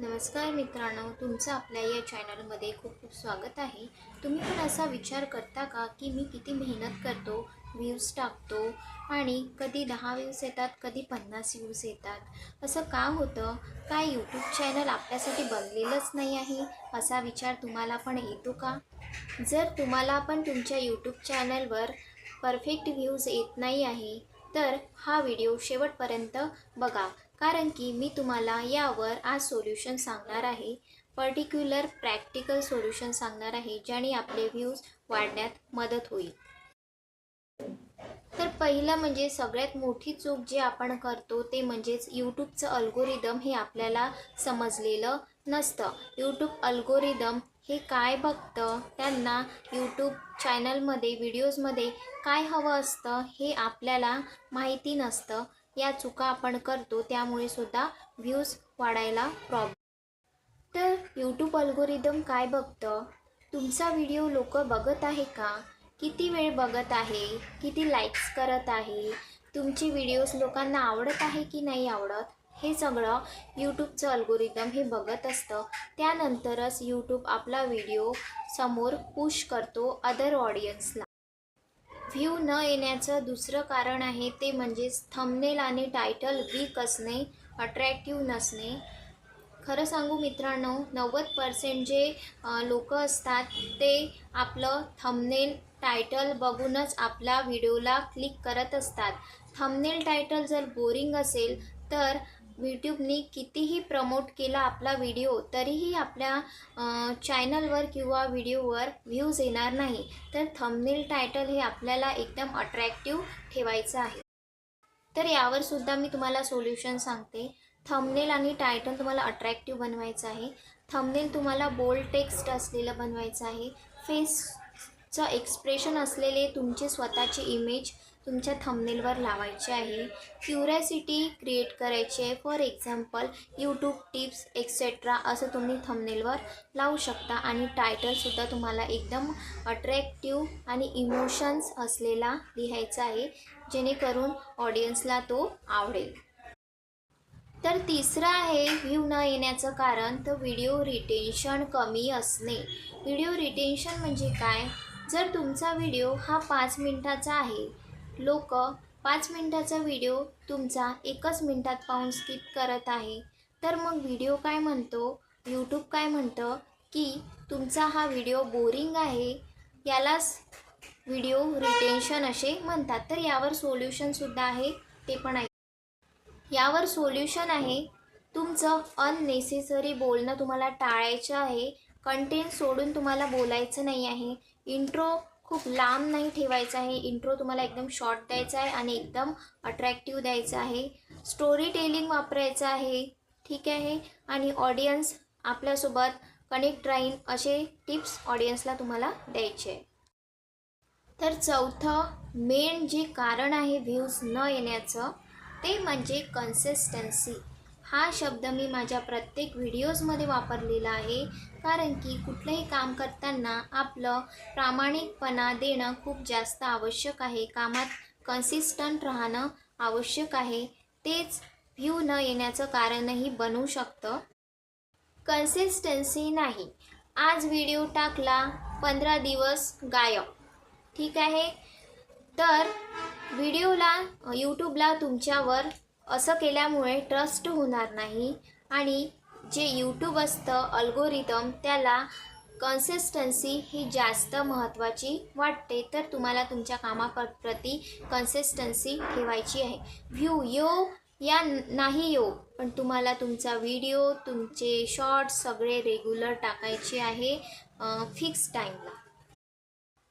नमस्कार मित्रांनो तुमचं आपल्या या चॅनलमध्ये खूप खूप स्वागत आहे. तुम्ही पण असा विचार करता का की मी किती मेहनत करतो व्ह्यूज टाकतो आणि कधी दहा व्ह्यूज येतात कधी पन्नास व्ह्यूज येतात? असं का होतं? काय यूट्यूब चॅनल आपल्यासाठी बनलेलंच नाही आहे? असा विचार तुम्हाला पण येतो का? जर तुम्हाला पण तुमच्या यूट्यूब चॅनलवर परफेक्ट व्ह्यूज येत नाही आहे तर हा व्हिडिओ शेवटपर्यंत बघा. कारण की मी तुम्हाला यावर आज सोल्युशन सांगणार आहे. पर्टिक्युलर प्रॅक्टिकल सोल्युशन सांगणार आहे ज्याने आपले व्ह्यूज वाढण्यात मदत होईल. तर पहिलं म्हणजे सगळ्यात मोठी चूक जी आपण करतो ते म्हणजेच यूट्यूबचं अल्गोरिदम हे आपल्याला समजलेलं नसतं. यूट्यूब अल्गोरिदम हे काय बघतं? त्यांना यूट्यूब चॅनलमध्ये व्हिडिओजमध्ये काय हवं असतं हे आपल्याला माहिती नसतं. या चुका आपण करतो त्यामुळे सुद्धा व्ह्यूज वाढायला प्रॉब्लेम तर यूट्यूब अल्गोरिदम काय बघतं? तुमचा व्हिडिओ लोक बघत आहे का? किती वेळ बघत आहे? किती लाईक्स करत आहे? तुमची व्हिडिओज लोकांना आवडत आहे की नाही आवडत? हे सगळं यूट्यूबचं अल्गोरिदम हे बघत असतं. त्यानंतरच यूट्यूब आपला व्हिडिओ समोर पुश करतो अदर ऑडियन्सला व्ह्यू न येण्याचं दुसरं कारण आहे ते म्हणजेच थंबनेल आणि टायटल वीक असणे अट्रॅक्टिव्ह नसणे. खरं सांगू मित्रांनो नव्वद पर्सेंट जे लोक असतात ते आपलं थंबनेल टायटल बघूनच आपल्या व्हिडिओला क्लिक करत असतात. थंबनेल टायटल जर बोरिंग असेल तर यूट्यूबनी कितीही प्रमोट केला आपला व्हिडिओ तरीही आपल्या चॅनलवर किंवा व्हिडिओवर व्ह्यूज येणार नाही. तर थंबनेल टायटल हे आपल्याला एकदम अट्रॅक्टिव्ह ठेवायचं आहे. तर यावर सुद्धा मी तुम्हाला सोल्युशन सांगते. थंबनेल आणि टायटल तुम्हाला अट्रॅक्टिव्ह बनवायचं आहे. थंबनेल तुम्हाला बोल्ड टेक्स्ट असलेलं बनवायचं आहे. फेसचं एक्सप्रेशन असलेले तुमचे स्वतःचे इमेज तुमच्या थंबनेलवर लावायचे आहे. क्युरॅसिटी क्रिएट करायची आहे. For example YouTube tips etcetera असं तुम्ही थंबनेलवर लावू शकता. आणि टायटलसुद्धा तुम्हाला एकदम अट्रॅक्टिव्ह आणि इमोशन्स असलेला लिहायचा आहे जेणेकरून ऑडियन्सला तो आवडेल. तर तिसरं आहे व्ह्यू न येण्याचं कारण तर व्हिडिओ रिटेन्शन कमी असणे. व्हिडिओ रिटेन्शन म्हणजे काय? जर तुमचा व्हिडिओ हा पाच मिनटाचा आहे लोक पाच मिनटाचा व्हिडिओ तुमचा एकच मिनटात पाहून स्किप करत आहे. तर मग व्हिडिओ काय म्हणतो? यूट्यूब काय म्हणतं? की तुमचा हा व्हिडिओ बोरिंग आहे यालाच व्हिडिओ रिटेन्शन असे म्हणतात. तर यावर सोल्युशनसुद्धा आहे ते पण आहे. यावर सोल्युशन आहे तुमचं अननेसेसरी बोलणं तुम्हाला टाळायचं आहे. कंटेंट सोडून तुम्हाला बोलायचं नाही आहे. इंट्रो खूप लांब नाही ठेवायचा आहे. इंट्रो तुम्हाला एकदम शॉर्ट द्यायचा आहे आणि एकदम अट्रॅक्टिव्ह द्यायचं आहे. स्टोरी टेलिंग वापरायचं आहे. ठीक आहे? आणि ऑडियन्स आपल्यासोबत कनेक्ट राहीन असे टिप्स ऑडियन्सला तुम्हाला द्यायचे आहे. तर चौथं मेन जे कारण आहे व्ह्यूज न येण्याचं ते म्हणजे कन्सिस्टन्सी हा शब्द मी माझ्या प्रत्येक व्हिडिओजमध्ये वापरलेला आहे. कारण की कुठलंही काम करताना आपलं प्रामाणिकपणा देणं खूप जास्त आवश्यक आहे. कामात कन्सिस्टंट राहणं आवश्यक आहे. तेच व्ह्यू न येण्याचं कारणही बनू शकतं. कन्सिस्टन्सी नाही. आज व्हिडिओ टाकला पंधरा दिवस गायब. ठीक आहे? तर व्हिडिओला यूट्यूबला तुमच्यावर असं केल्यामुळे ट्रस्ट होणार नाही. आणि जे यूट्यूब असतं अल्गोरिदम त्याला कन्सिस्टन्सी ही जास्त महत्त्वाची वाटते. तर तुम्हाला तुमच्या कामाप्रती कन्सिस्टन्सी ठेवायची आहे. व्ह्यू यो या नाही यो पण तुम्हाला तुमचा व्हिडिओ तुमचे शॉर्ट्स सगळे रेग्युलर टाकायचे आहे फिक्स टाईमला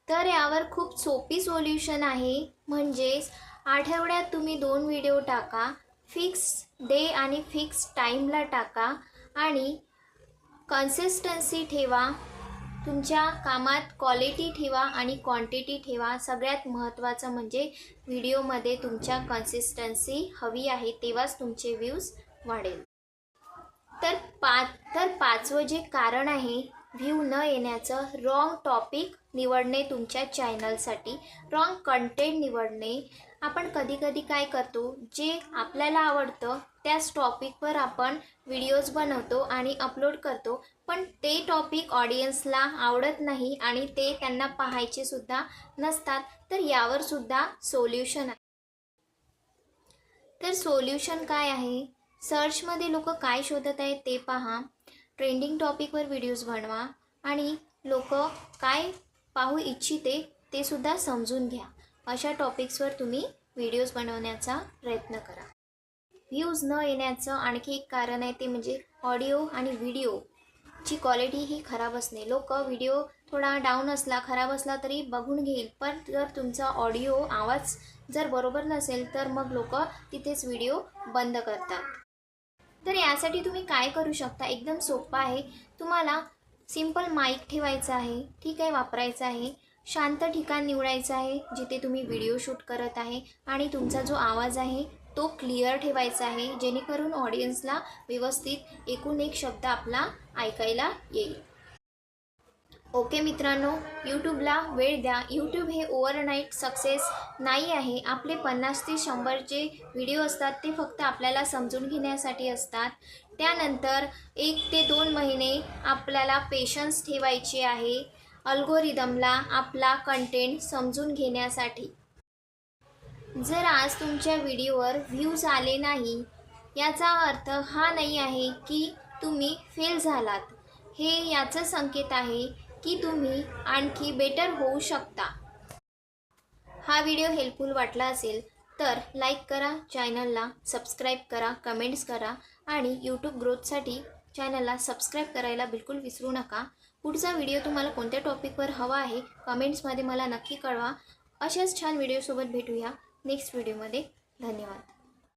तर यावर खूप सोपी सोल्युशन आहे. म्हणजेच आठवड्यात तुम्ही दोन व्हिडिओ टाका. फिक्स डे आणि फिक्स टाईमला टाका आणि कन्सिस्टन्सी ठेवा. तुमच्या कामात क्वालिटी ठेवा आणि क्वांटिटी ठेवा. सगळ्यात महत्त्वाचं म्हणजे व्हिडिओमध्ये तुमच्या कन्सिस्टन्सी हवी आहे तेव्हाच तुमचे व्ह्यूज वाढेल. तर पाच तर पाचवं जे कारण आहे व्ह्यू न येण्याचं रॉंग टॉपिक निवडणे तुमच्या चॅनलसाठी रॉंग कंटेंट निवडणे आपण कधीकधी काय करतो जे आपल्याला आवडतं त्याच टॉपिकवर आपण व्हिडिओज बनवतो आणि अपलोड करतो. पण ते टॉपिक ऑडियन्सला आवडत नाही आणि ते त्यांना पाहायचे सुद्धा नसतात तर यावर सुद्धा सोल्युशन आहे. तर सोल्युशन काय आहे? सर्चमध्ये लोक काय शोधत आहेत ते पहा. ट्रेंडिंग टॉपिकवर व्हिडिओज बनवा आणि लोक काय पाहू इच्छिते ते सुद्धा समजून घ्या. अशा टॉपिक्सवर तुम्ही व्हिडिओज बनवण्याचा प्रयत्न करा. व्ह्यूज न येण्याचं आणखी एक कारण आहे ते म्हणजे ऑडिओ आणि व्हिडिओची क्वालिटी ही खराब असणे. लोक व्हिडिओ थोडा डाऊन असला खराब असला तरी बघून घेईल पण जर तुमचा ऑडिओ आवाज जर बरोबर नसेल तर मग लोक तिथेच व्हिडिओ बंद करतात. तर यासाठी तुम्ही काय करू शकता? एकदम सोपं आहे. तुम्हाला सिंपल माईक ठेवायचं आहे ठीक आहे वापरायचं आहे. शांत ठिकाण निवडायचं आहे जिथे तुम्ही व्हिडिओ शूट करत आहे आणि तुमचा जो आवाज आहे तो क्लिअर ठेवायचा आहे जेणेकरून ऑडियन्सला व्यवस्थित एकूण एक शब्द आपला ऐकायला येईल. ओके मित्रांनो यूट्यूबला वेळ द्या. यूट्यूब हे ओव्हरनाईट सक्सेस नाही आहे. आपले पन्नास ते शंभर जे व्हिडिओ असतात ते फक्त आपल्याला समजून घेण्यासाठी असतात. त्यानंतर एक ते दोन महिने आपल्याला पेशन्स ठेवायचे आहे. अल्गोरिदमला आपला कंटेंट समजून घेण्यासाठी. जर आज तुमच्या व्हिडिओवर व्ह्यूज आले नाही याचा अर्थ हा नाही आहे की तुम्ही फेल झालात. हे याचं संकेत आहे की तुम्ही आणखी बेटर होऊ शकता. हा व्हिडिओ हेल्पफुल वाटला असेल तर लाईक करा चॅनलला सबस्क्राईब करा कमेंट्स करा आणि यूट्यूब ग्रोथसाठी चॅनलला सबस्क्राईब करायला बिलकुल विसरू नका. पुढचा व्हिडिओ तुम्हाला कोणत्या टॉपिकवर हवा आहे कमेंट्समध्ये मला नक्की कळवा. अशाच छान व्हिडिओसोबत भेटूया नेक्स्ट व्हिडिओमध्ये. धन्यवाद.